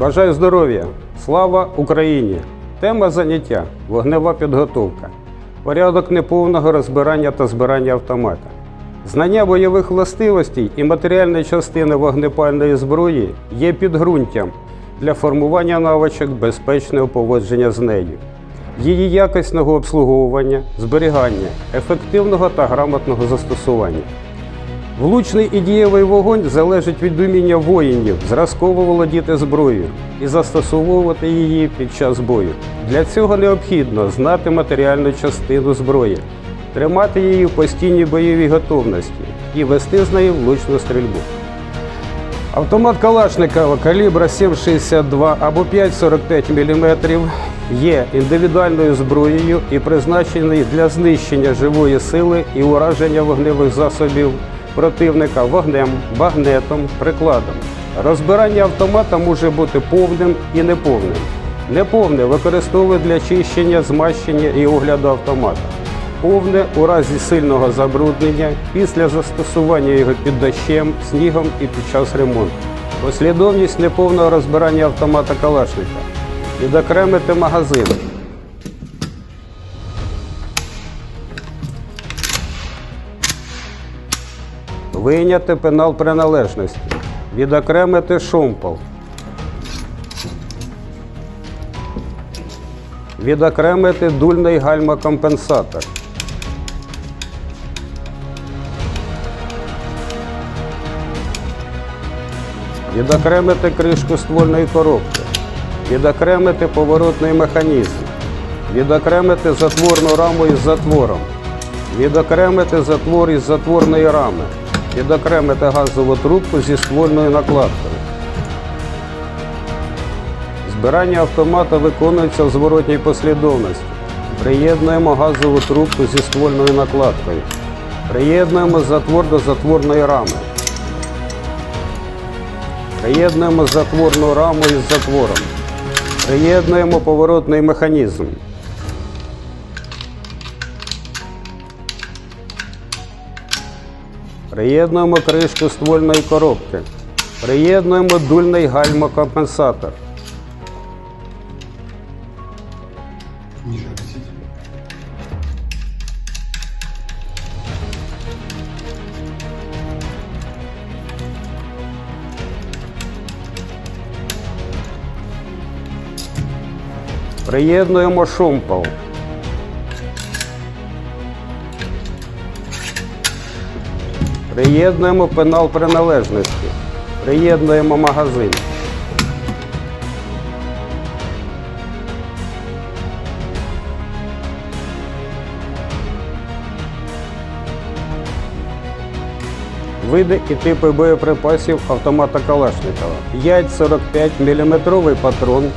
Бажаю здоров'я! Слава Україні! Тема заняття вогнева підготовка. Порядок неповного розбирання та збирання автомата. Знання бойових властивостей і матеріальної частини вогнепальної зброї є підґрунтям для формування навичок безпечного поводження з нею, її якісного обслуговування, зберігання, ефективного та грамотного застосування. Влучний і дієвий вогонь залежить від уміння воїнів зразково володіти зброєю і застосовувати її під час бою. Для цього необхідно знати матеріальну частину зброї, тримати її в постійній бойовій готовності і вести з нею влучну стрільбу. Автомат Калашникова калібра 7,62 або 5,45 мм є індивідуальною зброєю і призначений для знищення живої сили і ураження вогневих засобів противника вогнем, багнетом, прикладом. Розбирання автомата може бути повним і неповним. Неповне використовують для чищення, змащення і огляду автомата. Повне у разі сильного забруднення після застосування його під дощем, снігом і під час ремонту. Послідовність неповного розбирання автомата Калашника. Відокремити магазин. Вийняти пенал приналежності. Відокремити шумпал. Відокремити дульний гальмокомпенсатор. Відокремити кришку ствольної коробки. Відокремити поворотний механізм. Відокремити затворну раму із затвором. Відокремити затвор із затворної рами. Відокремити газову трубку зі ствольною накладкою. Збирання автомата виконується в зворотній послідовності. Приєднуємо газову трубку зі ствольною накладкою. Приєднуємо затвор до затворної рами. Приєднуємо затворну раму із затвором. Приєднуємо поворотний механізм. Приєднуємо кришку ствольної коробки. Приєднуємо дульний гальмокомпенсатор. Приєднуємо шумпал. Приєднуємо пенал приналежності. Приєднуємо магазин. Види і типи боєприпасів автомата Калашникова. 5,45 мм патрон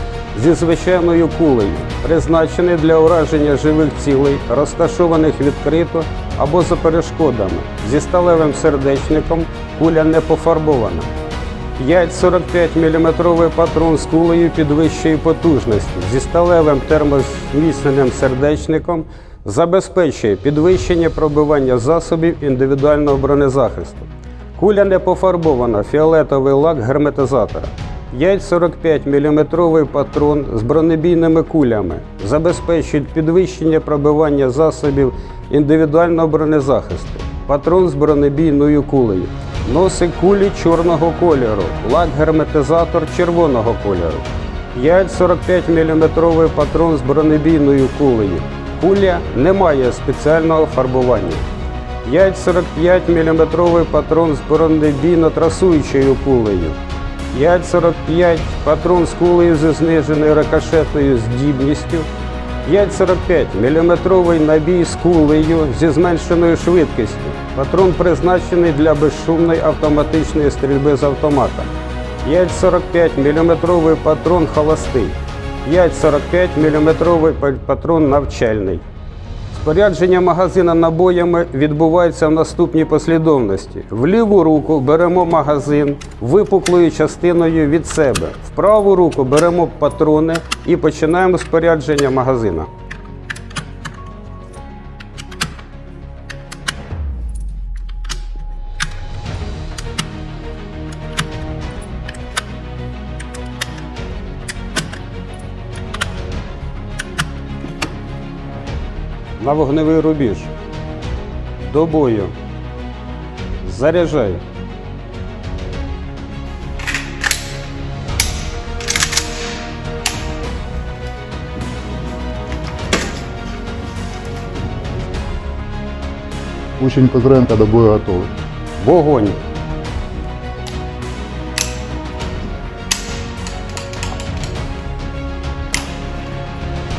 зі звичайною кулею, призначений для ураження живих цілей, розташованих відкрито або за перешкодами. Зі сталевим сердечником куля не пофарбована. 5,45 мм патрон з кулею підвищої потужності зі сталевим термозміцненим сердечником забезпечує підвищення пробивання засобів індивідуального бронезахисту. Куля не пофарбована, фіолетовий лак герметизатора. 5,45 мм патрон з бронебійними кулями забезпечують підвищення пробивання засобів індивідуального бронезахисту. Патрон з бронебійною кулею. Носи кулі чорного кольору, лак герметизатор червоного кольору. 5,45 мм патрон з бронебійною кулею. Куля не має спеціального фарбування. 5,45 мм патрон з бронебійно-трасуючою кулею. 5,45 патрон з кулею зі зниженою рикошетною здібністю. 5,45 мм набій з кулею зі зменшеною швидкістю. Патрон призначений для безшумної автоматичної стрільби з автомата. 5,45 мм патрон холостий. 5,45 мм патрон навчальний. Спорядження магазина набоями відбувається в наступній послідовності. В ліву руку беремо магазин випуклою частиною від себе. В праву руку беремо патрони і починаємо спорядження магазина. На вогневий рубіж. До бою. Заряджай. Учень Петренка до бою готовий. Вогонь.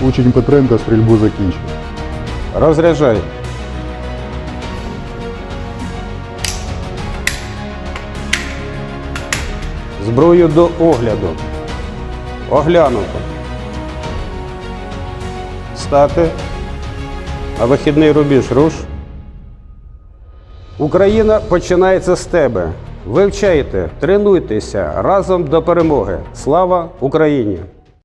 Учень Петренка стрільбу закінчив. Розряджай. Зброю до огляду. Оглянуто. Стати. На вихідний рубіж руш. Україна починається з тебе. Вивчайте, тренуйтеся разом до перемоги. Слава Україні!